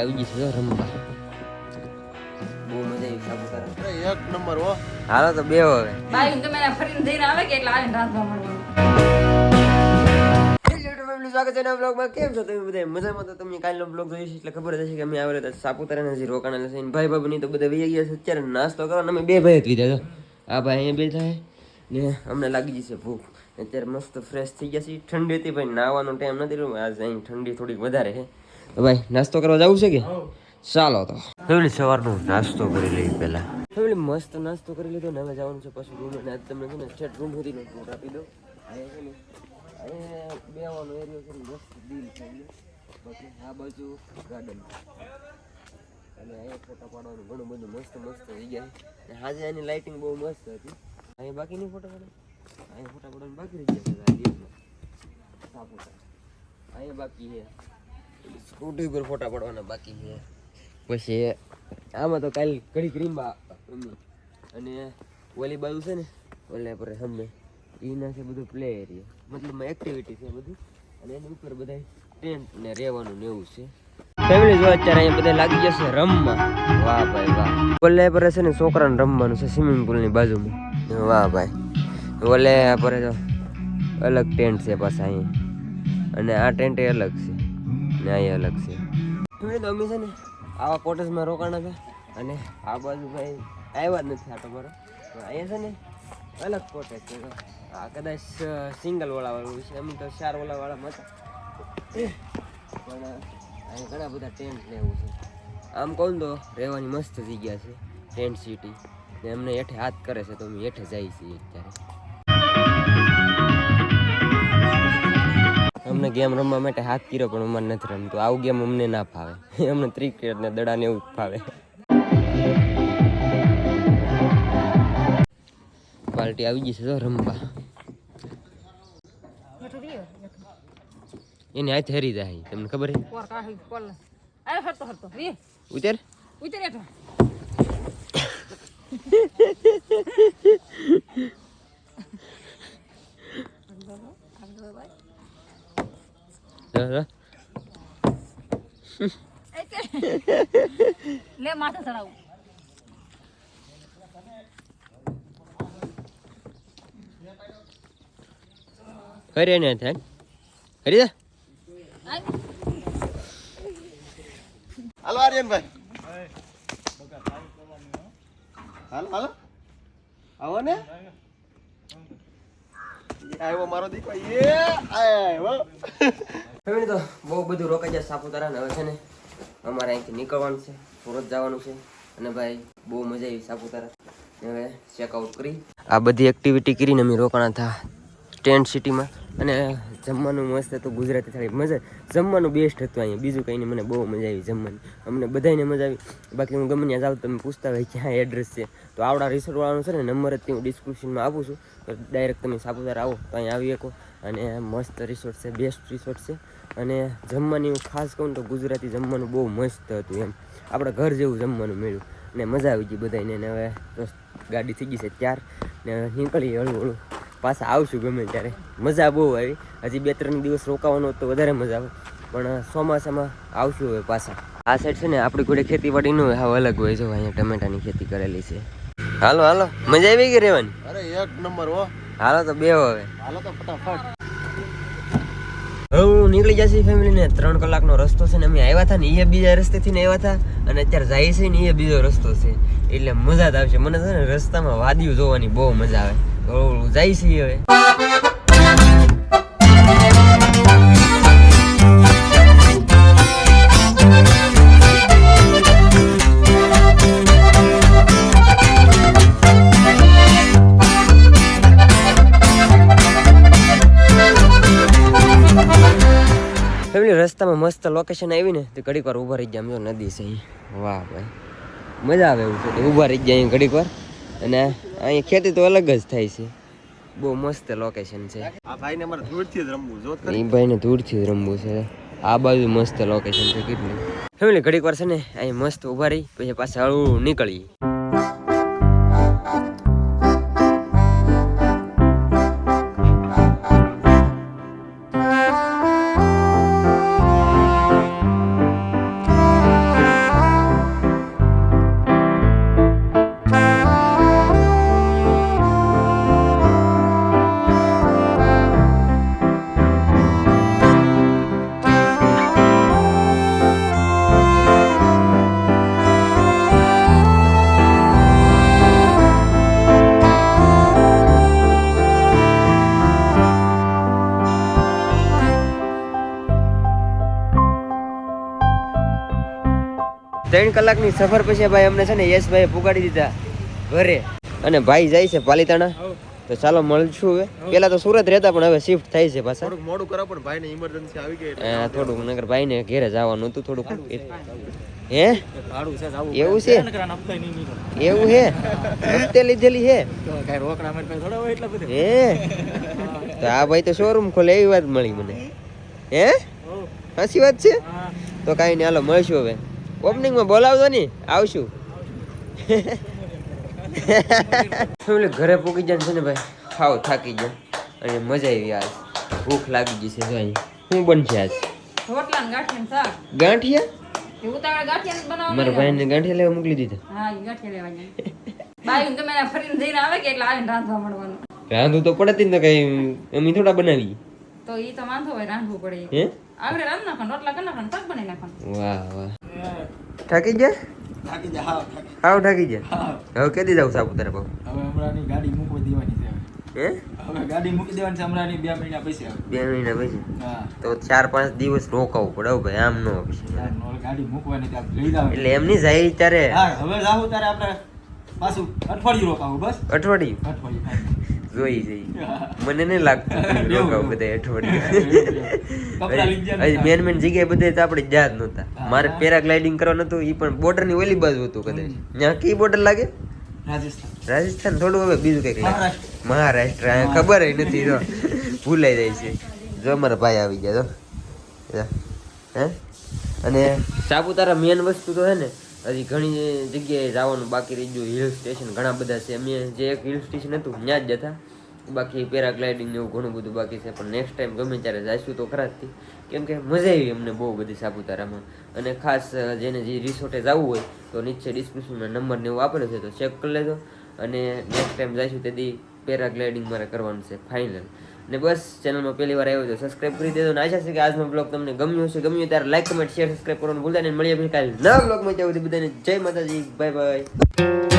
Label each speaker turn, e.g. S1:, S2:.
S1: આવી ગઈ છે જો રમવા. બહુ મજા આવી સાપુતારા
S2: એક નંબર હો.
S1: હાલો તો બે હવે.
S3: બાઈ તમે એને ફરીને જઈને આવે કે એટલે આવીને રાંધવા મળવાનું?
S1: સ્વાગત છે નવા બ્લોગમાં કેમ છો તમે બધા? મજામાં તો તમને કાલનો બ્લોગ જોઈશ એટલે ખબર જ હશે કે અમે આવેલા હતા સાપુતારા હજી રોકાણા છે ભાઈ બાબુની તો બધા વહી ગયા છે. અત્યારે નાસ્તો કરવાનો અમે બે ભાઈ જ કીધા આ ભાઈ અહીંયા બે થાય ને અમને લાગી જશે ભૂખ. અત્યારે મસ્ત ફ્રેશ થઈ ગયા છે. ઠંડી હતી ભાઈ નાવાનો ટાઈમ નથી રહ્યો. આજ અહીં ઠંડી થોડીક વધારે છે. ભાઈ નાસ્તો કરવા જવું છે કે? ચાલો તો. ફેમિલી સવારનો નાસ્તો કરી લઈએ પહેલા. ફેમિલી મસ્ત નાસ્તો કરી લીધો ને હવે જવાનું છે પછી રૂમ. અને આજ તમને છે ને સ્ટેટ રૂમ સુધી નો ટૂર આપી દો છે બેવાનો એરિયો છે મસ્ત દિલ થઈ પછી બાકી આ બાજુ ગાર્ડન અને અહીંયા ફોટા પાડવાનું ઘણું બધું મસ્ત મસ્ત થઈ ગયા અને આજે એની લાઇટિંગ બહુ મસ્ત હતી. અહીંયા બાકી નહીં ફોટા પાડે? અહીંયા ફોટા પાડવાનું બાકી રહી ગયા છે આ દિવસમાં અહીંયા બાકી છે. સ્કૂટી ઉપર ફોટા પાડવાના બાકી છે. પછી આમાં તો કાલ ઘડી ક્રીમબા અને ઓલી બાજુ છે ને, ઓલે પર હમે એના છે બધું પ્લે એરિયા મતલબ એક્ટિવિટી છે બધી. અને એની ઉપર બધા ટેન્ટ ને રહેવાનું એવું છે. ફેમિલી જો અત્યારે અહીંયા બધા લાગી જશે રમવા. વાહ ભાઈ વાહ. ઓલે પર છે ને છોકરાને રમવાનું છે સ્વિમિંગ પુલની બાજુમાં. વાહ ભાઈ. ઓલે પર તો અલગ ટેન્ટ છે પાછા અહીંયા. અને આ ટેન્ટ એ અલગ છે. ને અહીંયા અલગ છે. ફેમિલી તો અમે છે ને આવા કોટેજમાં રોકાણા હતા અને આ બાજુ ભાઈ આવ્યા જ નથી આટો મારો. પણ અહીંયા છે ને અલગ કોટેજ છે. આ કદાચ સિંગલ વાળા વાળું છે. અમે તો ચાર વાળા વાળામાં હતા. પણ અહીંયા ઘણા બધા ટેન્ટ ને એવું છે. આમ કહું તો રહેવાની મસ્ત જગ્યા છે ટેન્ટ સિટી ને એમને હેઠે હાથ કરે છે તો અમે હેઠે જઈએ છીએ અત્યારે. અમને ગેમ રમવા માટે હાથ કર્યો પણ અમારે નથી રમતું. આવું ગેમ અમને ના ફાવે. અમને ક્રિકેટ ને દડા ને એવું ફાવે. પાર્ટી આવી ગઈ છે તો રમવા. એને હાથ હરી જાય તમને ખબર છે? ઉતર.
S3: ઉતર
S1: જા.
S3: લે માથે ચડાવું.
S1: કરે ને થાય કરી દે.
S2: હાલો આર્યનભાઈ. હાલો હાલો. આવો ને.
S1: ફેમિલી, તો બહુ બધું રોકાઈ જાય સાપુતારા ને હવે છે ને અમારે અહીંથી નીકળવાનું છે. સુરત જવાનું છે. અને ભાઈ, બહુ મજા આવી સાપુતારા. હવે ચેકઆઉટ કરી. આ બધી એક્ટિવિટી કરીને અમે રોકાણા હતા ટેન્ટ સિટીમાં અને જમવાનું મસ્ત હતું, ગુજરાતી થાળી. મજા જમવાનું બેસ્ટ હતું અહીંયા. બીજું કંઈ નહીં. મને બહુ મજા આવી જમવાની. અમને બધાને મજા આવી. બાકી હું ગમે ત્યાં જાઉં તમે પૂછતા હોય ક્યાં એડ્રેસ છે. તો આવડા રિસોર્ટવાળાનો છે ને, નંબર જ હું ડિસ્ક્રિપ્શનમાં આપું છું. તો ડાયરેક્ટ તમે સાપુતારા આવો. તો અહીં આવી શકો. અને મસ્ત રિસોર્ટ છે. બેસ્ટ રિસોર્ટ છે. અને જમવાની હું ખાસ કહું તો ગુજરાતી જમવાનું બહુ મસ્ત હતું એમ. આપણે ઘર જેવું જમવાનું મળ્યું. ને મજા આવી ગઈ બધાને હવે ગાડી થઈ ગઈ છે ત્યાર. ને નીકળી હળવું હળવું. પાછા આવશું ગમે ત્યારે. મજા બહુ આવી. હજી બે ત્રણ દિવસ રોકાવાનો તો વધારે મજા આવે. પણ ચોમાસામાં આવશું હવે પાછા. આ સાઈડ છે ને આપણી ઘોડે ખેતીવાડીનું હાવ અલગ હોય. જો અહીંયા ટમેટાની ખેતી કરેલી છે. હાલો હાલો. મજા આવી ગઈ રહેવાની?
S2: અરે એક નંબર હો.
S1: હાલો તો બે હવે.
S2: હાલો તો ફટાફટ.
S1: હું નીકળી જશે ફેમિલી ને. ત્રણ કલાકનો રસ્તો છે ને અમે આવ્યા હતા ને એ બીજા રસ્તેથી ને આવ્યા હતા. અને અત્યારે જાય છે ને એ બીજો રસ્તો છે. એટલે મજા જ આવશે. મને છે ને રસ્તામાં વાદીઓ જોવાની બહુ મજા આવે. તો જાય છે હવે. રસ્તામાં મસ્ત લોકેશન આવી ને તો ઘડીક વાર ઊભા રહી જાય નદી છે વાહ ભાઈ. મજા આવે એવું છે. ઊભા રહી ગયા અહીં ઘડીક વાર. અને અહીં ખેતી તો અલગ જ થાય છે. બહુ મસ્ત લોકેશન છે.
S2: આ ભાઈને અમારે દૂરથી જ રમવું
S1: એ ભાઈને દૂરથી જ રમવું છે. આ બાજુ મસ્ત લોકેશન છે કેટલું. ફેમિલી ઘડીક વાર છે ને અહીં મસ્ત ઊભા રહી પછી પાછા હળવું નીકળી ત્રણ કલાકની સફર પછી ભાઈ અમને છે ને યશભાઈ પુગાડી દીધા ઘરે. અને ભાઈ જાય છે પાલીતાણા. તો ચાલો મળશું હવે. પેલા તો સુરત રહેતા પણ હવે શિફ્ટ થાય છે પાછા.
S2: મોડું કરો પણ ભાઈને ઇમરજન્સી આવી ગઈ
S1: હા થોડુંક નગર ભાઈને ઘેરે જવાનું હતું થોડુંક. હે? એવું છે? એવું હે? હપ્તે લીધેલી હે? હે? તો આ ભાઈ તો શોરૂમ ખોલે એવી વાત મળી મને. હે? સાચી વાત છે? તો કાંઈ નહીં હાલો મળશું હવે. ઓપનિંગમાં બોલાવજો ને આવશું. ફેમિલી ઘરે પૂકી જાય છે ને ભાઈ? ખાવ થાકી જાય અને મજા આવી આજ. ભૂખ લાગી ગઈ છે જો શું બનશે આજ?
S3: ગાંઠિયા
S1: મારા ભાઈને ગાંઠિયા લેવા મોકલી દીધા.
S3: હા એ ગાંઠિયા લેવા જાય બાઈ ગમે એના ફરીને જઈને આવે કે એટલે રાંધવા મળવાનું.
S1: રાંધું તો પડે જ ને કઈ અમે થોડા બનાવી
S3: તો એ તો વાંધો હોય રાંધવું પડે
S1: હે?
S3: આવડે રાંધ નાખવાનું રોટલા કરી નાખવાનું શાક બનાવી નાખવાનું
S1: વાહ વાહ. થાકી ગયા?
S4: થાકી જા હાવ થાકી
S1: હાવ થાકી ગયા?
S4: હવે
S1: કેદી જાવ સાપુતારા બહુ
S4: હવે હમણાંની ગાડી મૂકવા દેવાની છે.
S1: હે?
S4: હવે ગાડી મૂકી દેવાની છે હમણાંની બે મહિના પછી
S1: બે મહિના પછી?
S4: હા.
S1: તો ચાર પાંચ દિવસ રોકાવું પડે હો ભાઈ આમ નો પછી.
S4: ગાડી મૂકવાની ત્યાં લઈ જાવ.
S1: એટલે એમ નહીં જાય ત્યારે?
S4: હા હવે જાવ ત્યારે આપણે પાછું અઠવાડિયું રોકાવું બસ?
S1: અઠવાડિયું?
S4: અઠવાડિયું
S1: જોઈ જઈ. મને નહીં લાગતું. રોકાવું બધા અઠવાડિયું. મેન મેન જગ્યાએ બધે તો આપણે જા જ નહોતા. મારે પેરાગ્લાઇડિંગ કરવાનું હતું એ પણ બોર્ડરની ની ઓલી બાજુ હતું કદાચ. ત્યાં કઈ બોર્ડર લાગે?
S4: રાજસ્થાન.
S1: થોડું હવે બીજું કંઈક લાગે.
S4: મહારાષ્ટ્ર.
S1: ખબર નથી તો ભૂલાઈ જાય છે. જો અમારા ભાઈ આવી ગયા તો હે? અને સાપુતારા મેન વસ્તુ તો હે ને હજી ઘણી જગ્યાએ જવાનું બાકી રહી ગયું. હિલ સ્ટેશન ઘણા બધા છે. અમે જે એક હિલ સ્ટેશન હતું, ત્યાં જ જતા બાકી પેરાગ્લાઇડિંગ એવું ઘણું બધું બાકી છે. પણ નેક્સ્ટ ટાઈમ ગમે ત્યારે જઈશું તો ખરા જ કેમ કે મજા આવી અમને બહુ બધી સાપુતારામાં. અને ખાસ જેને જે રિસોર્ટે જવું હોય, તો નીચે ડિસ્ક્રિપ્શનમાં નંબર ને એવું આપેલો છે, તો ચેક કરી લેજો. અને નેક્સ્ટ ટાઈમ જઈશું, તેથી પેરાગ્લાઇડિંગ મારે કરવાનું છે ફાઇનલ ને બસ ચેનલમાં પહેલી વાર આવ્યો છો. સબસ્ક્રાઇબ કરી દેજો ને આશા છે કે આજનો બ્લોગ તમને ગમ્યો હશે. ગમ્યું ત્યારે લાઈક કમેન્ટ શેર સબસ્ક્રાઈબ કરવાનું ભૂલતા નહીં. મળીએ કાલે નવા બ્લોગમાં સુધી બધાને જય માતાજી. Bye bye